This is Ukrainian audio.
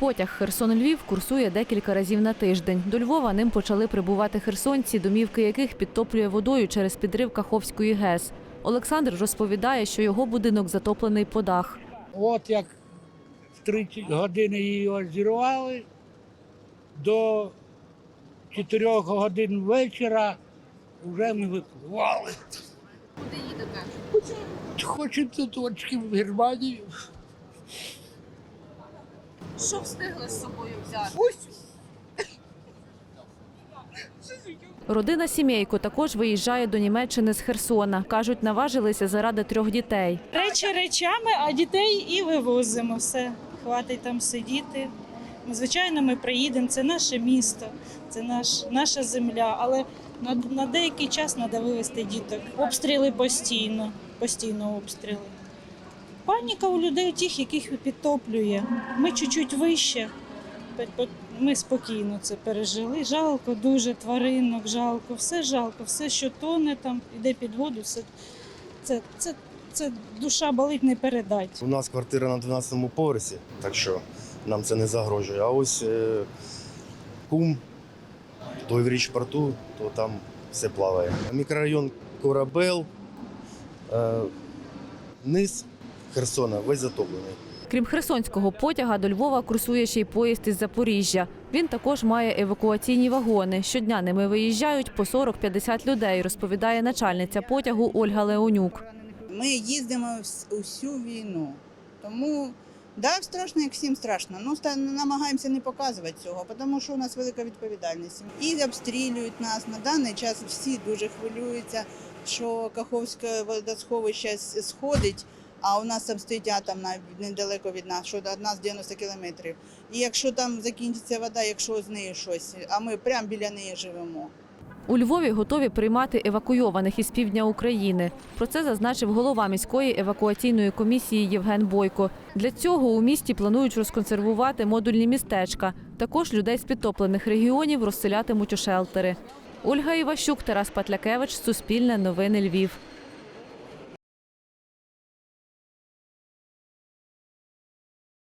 Потяг Херсон-Львів курсує декілька разів на тиждень. До Львова ним почали прибувати херсонці, домівки яких підтоплює водою через підрив Каховської ГЕС. Олександр розповідає, що його будинок затоплений по дах. От як в 3 години її зірвали, до 4 годин вечора вже ми випливали. Куди їдете? Хочемо до точки в Германію. Що встигли з собою взяти? Родина Сімейко також виїжджає до Німеччини з Херсона. Кажуть, наважилися заради трьох дітей. Речі речами, а дітей і вивозимо все. Хватить там сидіти. Звичайно, ми приїдемо. Це наше місто, це наш, наша земля. Але на, на деякий час треба вивезти діток. Обстріли постійно, постійно обстріли. Паніка у людей, тих, яких підтоплює. Ми чуть-чуть вище. Ми спокійно це пережили. Жалко, дуже тваринок, жалко, все жалко, все, що тоне там, іде під воду, все це, це, це душа болить не передать. У нас квартира на 12-му поверсі, так що нам це не загрожує. А ось е, кум, той в річпорту, то там все плаває. Мікрорайон Корабел, е, низ Херсона, весь затоплений. Крім херсонського потяга, до Львова курсує ще й поїзд із Запоріжжя. Він також має евакуаційні вагони. Щодня ними виїжджають по 40-50 людей, розповідає начальниця потягу Ольга Леонюк. Ми їздимо усю війну. Тому да, страшно, як всім страшно. Ну намагаємося не показувати цього, тому що у нас велика відповідальність. І обстрілюють нас на даний час. Всі дуже хвилюються, що Каховське водосховище сходить. А у нас там стоїть атомна недалеко від нас, що від нас 90 кілометрів. І якщо там закінчиться вода, якщо з нею щось, а ми прямо біля неї живемо. У Львові готові приймати евакуйованих із півдня України. Про це зазначив голова міської евакуаційної комісії Євген Бойко. Для цього у місті планують розконсервувати модульні містечка. Також людей з підтоплених регіонів розселятимуть у шелтери. Ольга Іващук, Тарас Патлякевич, Суспільне новини Львів.